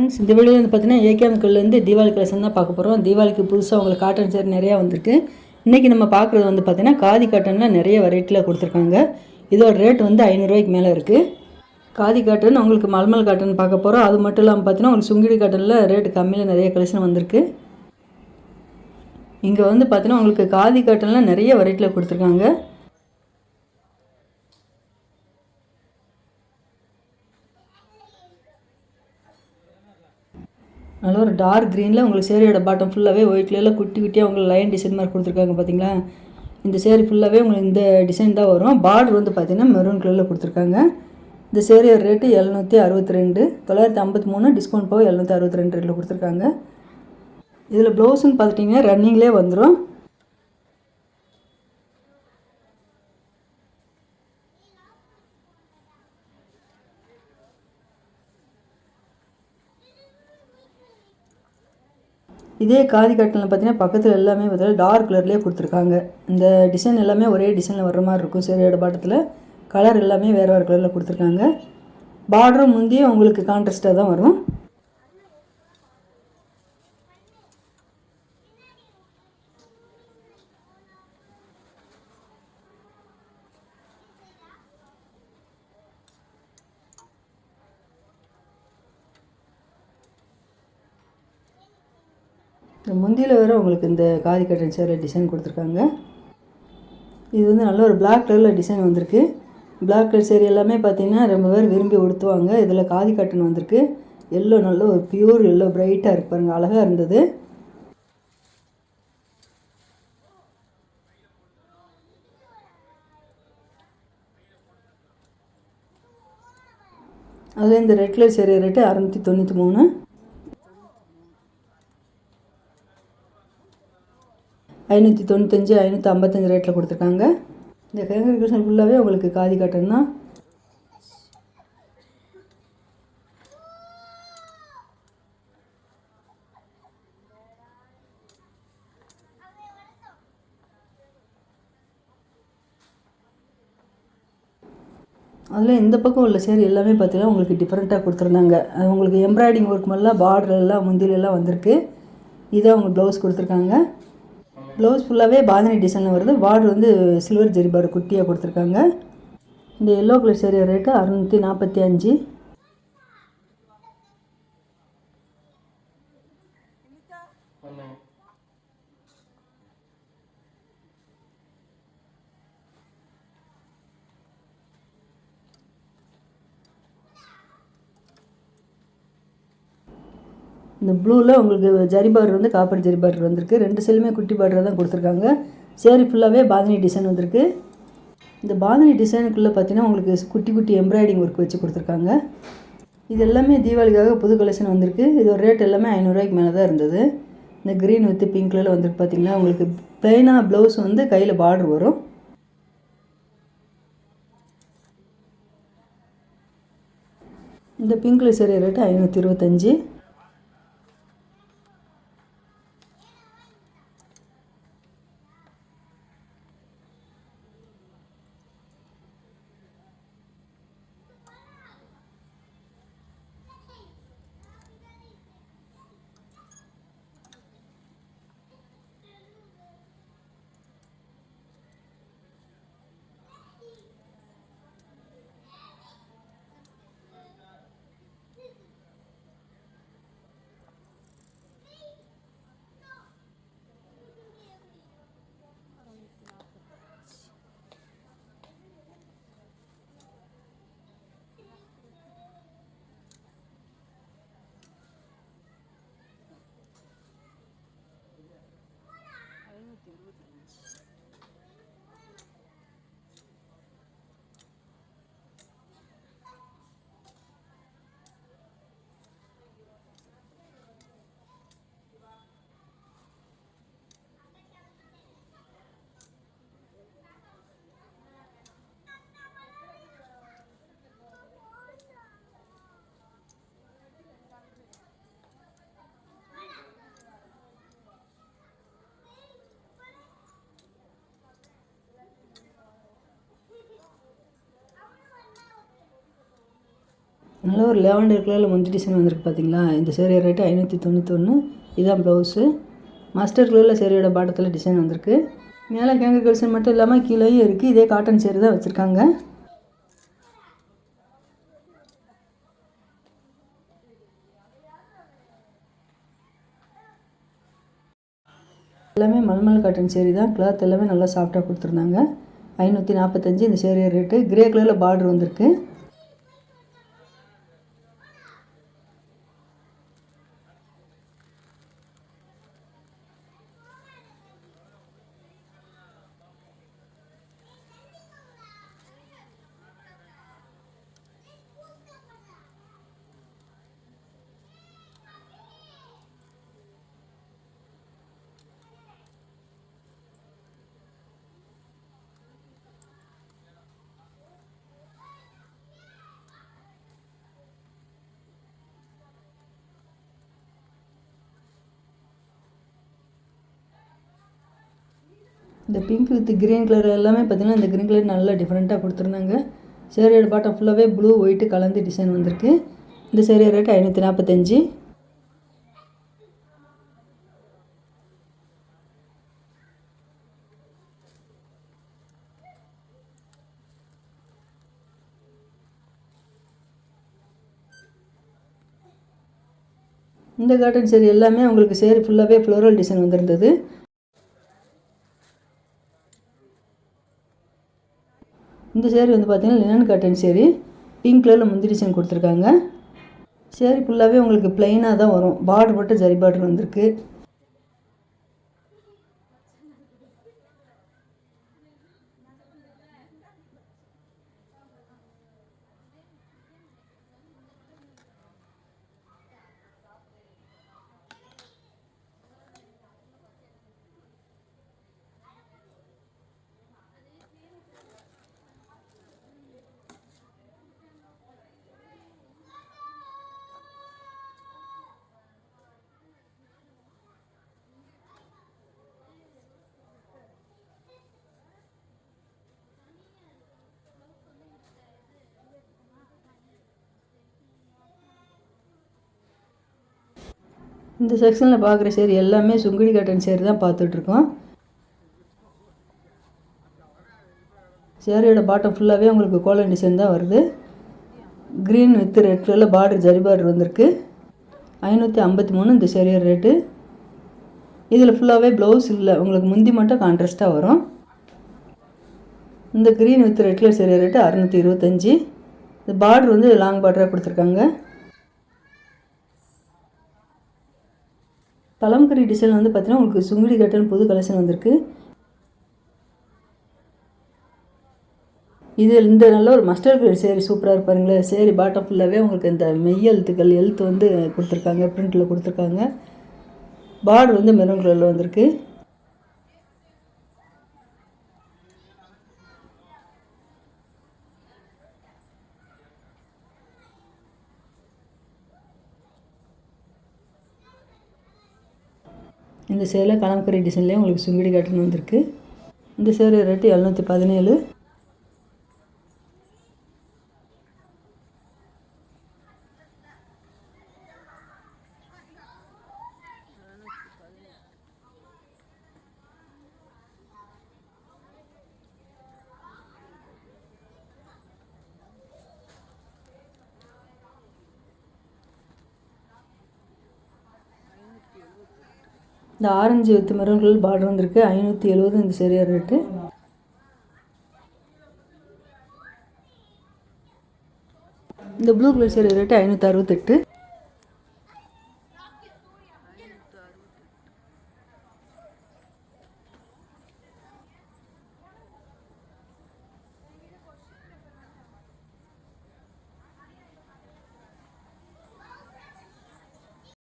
Friends இந்த video வந்து பார்த்தீங்கன்னா ஏகேஎம்கல்லேருந்து தீபாவளி கலெக்ஷன் தான் பார்க்க போகிறோம் தீபாவளிக்கு புதுசாக உங்களுக்கு காட்டன் சேர் நிறையா வந்திருக்கு. இன்றைக்கி நம்ம பார்க்குறது வந்து பார்த்திங்கன்னா காதி காட்டனில் நிறைய வெரைட்டியில் கொடுத்துருக்காங்க. இதோட ரேட் வந்து ஐநூறுரூவாய்க்கு மேலே இருக்குது காதி காட்டன் உங்களுக்கு மல்மல் காட்டன் பார்க்க போகிறோம் அது மட்டும் இல்லாமல் பார்த்தீங்கன்னா உங்களுக்கு சுங்கிடி காட்டனில் ரேட்டு கம்மியில் நிறைய கலெக்ஷன் வந்திருக்கு. இங்கே வந்து பார்த்தீங்கன்னா உங்களுக்கு காதி காட்டனில் நிறைய வெரைட்டியில் கொடுத்துருக்காங்க. நல்ல ஒரு டார்க் க்ரீனில் உங்களுக்கு சேரியோட பாட்டம் ஃபுல்லாகவே ஒயிட்ல குட்டி குட்டியாக உங்களுக்கு லைன் டிசைன் மாதிரி கொடுத்துருக்காங்க பார்த்தீங்களா இந்த சேரீ ஃபுல்லாகவே உங்களுக்கு இந்த டிசைன் தான் வரும். பார்டர் வந்து பார்த்திங்கன்னா மெரூன் கலரில் கொடுத்துருக்காங்க. இந்த சேரீயோட ரேட்டு எழுநூற்றி அறுபத்தி ரெண்டு தொள்ளாயிரத்தி ஐம்பத்தி மூணு டிஸ்கவுண்ட் போக எழுநூற்றி அறுபத்தி ரெண்டு ரேட்டில் கொடுத்துருக்காங்க. இதில் ப்ளவுஸுன்னு பார்த்துட்டிங்கன்னா ரன்னிங்லேயே வந்துடும் இதே காதி காட்டனில் பார்த்தீங்கன்னா பக்கத்தில் எல்லாமே பார்த்தீங்கன்னா டார்க் கலர்லேயே கொடுத்துருக்காங்க. இந்த டிசைன் எல்லாமே ஒரே டிசைனில் வர்ற மாதிரி இருக்கும். சரியோட பாட்டத்தில் கலர் எல்லாமே வேறு வேறு கலரில் கொடுத்துருக்காங்க. பார்டரும் முந்தையே உங்களுக்கு கான்ட்ராஸ்ட்டாக தான் வரும். முந்தியில் வேறு உங்களுக்கு இந்த காதி கட்டன் சேரில் டிசைன் கொடுத்துருக்காங்க. இது வந்து நல்ல ஒரு பிளாக் கலரில் டிசைன் வந்திருக்கு. பிளாக் கலர் சேரீ எல்லாமே பார்த்தீங்கன்னா ரொம்ப பேர் விரும்பி உடுத்துவாங்க. இதில் காதி கட்டன் வந்திருக்கு. எல்லோ நல்ல ஒரு பியூர் எல்லோ பிரைட்டாக இருக்கு பாருங்கள் அழகாக இருந்தது. அதில் இந்த ரெட் கலர் சேரீ ரேட்டு அறநூற்றி தொண்ணூற்றி மூணு. ஐநூற்றி தொண்ணூத்தஞ்சு ஐநூற்றி ஐம்பத்தஞ்சு ரேட்டில் கொடுத்துருக்காங்க. இந்த கைங்கரி கிருஷ்ணன் ஃபுல்லாகவே உங்களுக்கு காதி காட்டன் தான் அதில் இந்த பக்கம் உள்ள சேர் எல்லாமே பார்த்தீங்கன்னா உங்களுக்கு டிஃப்ரெண்ட்டாக கொடுத்துருந்தாங்க. அது உங்களுக்கு எம்ப்ராய்டிங் ஒர்க் மாதிரிலாம் பார்டர் எல்லாம் முந்திலெல்லாம் வந்திருக்கு. இதை அவங்க ப்ளவுஸ் கொடுத்துருக்காங்க. ப்ளவுஸ் ஃபுல்லாகவே பாதனி டிசைனில் வருது. பார்டர் வந்து சில்வர் ஜெரி பார்டர் குட்டியாக கொடுத்துருக்காங்க. இந்த எல்லோ கலர் சேரீ ரேட்டு அறுநூற்றி நாற்பத்தி அஞ்சு. இந்த ப்ளூவில் உங்களுக்கு ஜரி பார்டர் வந்து காப்பர் ஜரி பார்டர் வந்திருக்கு. ரெண்டு சைடுமே குட்டி பார்டர் தான் கொடுத்துருக்காங்க. சேரி ஃபுல்லாகவே பாதனி டிசைன் வந்திருக்கு. இந்த பாதனி டிசைனுக்குள்ளே பார்த்தீங்கன்னா உங்களுக்கு குட்டி குட்டி எம்ப்ராய்டிங் ஒர்க் வச்சு கொடுத்துருக்காங்க. இது எல்லாமே தீபாவளிக்காக புது கலெக்ஷன் வந்திருக்கு. இதோட ரேட் எல்லாமே ஐநூறுரூவாய்க்கு மேலே தான் இருந்தது. இந்த க்ரீன் வித்து பிங்க் கலரில் வந்திருக்கு பார்த்தீங்கன்னா உங்களுக்கு ப்ளைனாக ப்ளவுஸ் வந்து கையில் பார்டர் வரும். இந்த பிங்க் கலர் சேரீ ரேட்டு ஐநூற்றி இருபத்தஞ்சி. நல்ல ஒரு லெவன்டர் கலரில் மஞ்சள் டிசைன் வந்திருக்கு பார்த்தீங்களா இந்த சேரீ ரேட்டு ஐநூற்றி தொண்ணூத்தொன்று இதான் ப்ளவுஸு மாஸ்டர் கலரில் சேரீயோட பாட்டத்தில் டிசைன் வந்திருக்கு. மேலே கேங்கர் கல்சன் மட்டும் இல்லாமல் கீழேயும் இருக்குது இதே காட்டன் சேரீ தான் வச்சுருக்காங்க. எல்லாமே மல்மல் காட்டன் சேரீ தான். கிளாத் எல்லாமே நல்லா சாஃப்டாக கொடுத்துருந்தாங்க. ஐநூற்றி நாற்பத்தஞ்சு இந்த சேரீ ரேட்டு கிரே கலரில் பார்டர் வந்திருக்கு. இந்த பிங்க் வித் கிரீன் கலர் எல்லாமே பார்த்தீங்கன்னா இந்த கிரீன் கலர் நல்லா டிஃப்ரெண்ட்டாக கொடுத்துருந்தாங்க. சேரீயோட பாட்டம் ஃபுல்லாகவே ப்ளூ ஒயிட்டு கலந்து டிசைன் வந்திருக்கு. இந்த சேரீ ரேட் ஐநூற்றி நாற்பத்தஞ்சு இந்த காட்டன் சேரீ எல்லாமே உங்களுக்கு சேரீ ஃபுல்லாகவே ஃப்ளோரல் டிசைன் வந்திருந்தது. இந்த சேரீ வந்து பார்த்தீங்கன்னா லினன் காட்டன் சேரீ பிங்க் கலரில் முந்திரி டிசைன் கொடுத்துருக்காங்க. சேரீ ஃபுல்லாகவே உங்களுக்கு ப்ளைனாக தான் வரும். பார்டர் மட்டும் ஜரி பார்டர் வந்திருக்கு. இந்த செக்ஷனில் பார்க்குற சேரி எல்லாமே சுங்குடி காட்டன் சேரி தான் பார்த்துட்ருக்கோம் சேரீயோட பாட்டம் ஃபுல்லாகவே உங்களுக்கு கோலன் டிசைன் தான் வருது. க்ரீன் வித் ரெட் கலரில் பார்டர் ஜரி பார்டர் வந்திருக்கு. ஐநூற்றி ஐம்பத்தி மூணு இந்த சேரீயோட ரேட்டு இதில் ஃபுல்லாகவே ப்ளவுஸ் இல்லை உங்களுக்கு முந்தி மட்டும் கான்ட்ராஸ்ட்டாக வரும். இந்த green with red colour sari rate அறநூற்றி இருபத்தஞ்சி. இந்த பார்டர் வந்து லாங் பார்டராக கொடுத்துருக்காங்க. கலம்கரி டிசைன் வந்து பார்த்தீங்கன்னா உங்களுக்கு சுங்குடி கட்டன் புது கலெக்ஷன் வந்திருக்கு. இது இந்த நல்ல ஒரு மஸ்டர் கிரேட் சேரீ சூப்பராக இருப்பாருங்களே சேரீ பாட்டம் ஃபுல்லாகவே உங்களுக்கு இந்த மெய் எழுத்துக்கள் எழுத்து வந்து கொடுத்துருக்காங்க பிரிண்டில் கொடுத்துருக்காங்க. பார்டர் வந்து மெரூன் கலரில் வந்திருக்கு. இந்த சேரில் கலம்கரி டிசைன்லேயே உங்களுக்கு சுங்கிடி காட்டன் வந்திருக்கு. இந்த சேலை ரேட்டு எழுநூற்றி பதினேழு. இந்த orange with maroon colour border வந்திருக்கு. ஐநூற்றி எழுபது இந்த சரியாக ரேட்டு இந்த ப்ளூ கலர் சேரீ ரேட்டு ஐநூற்றி அறுபத்தெட்டு.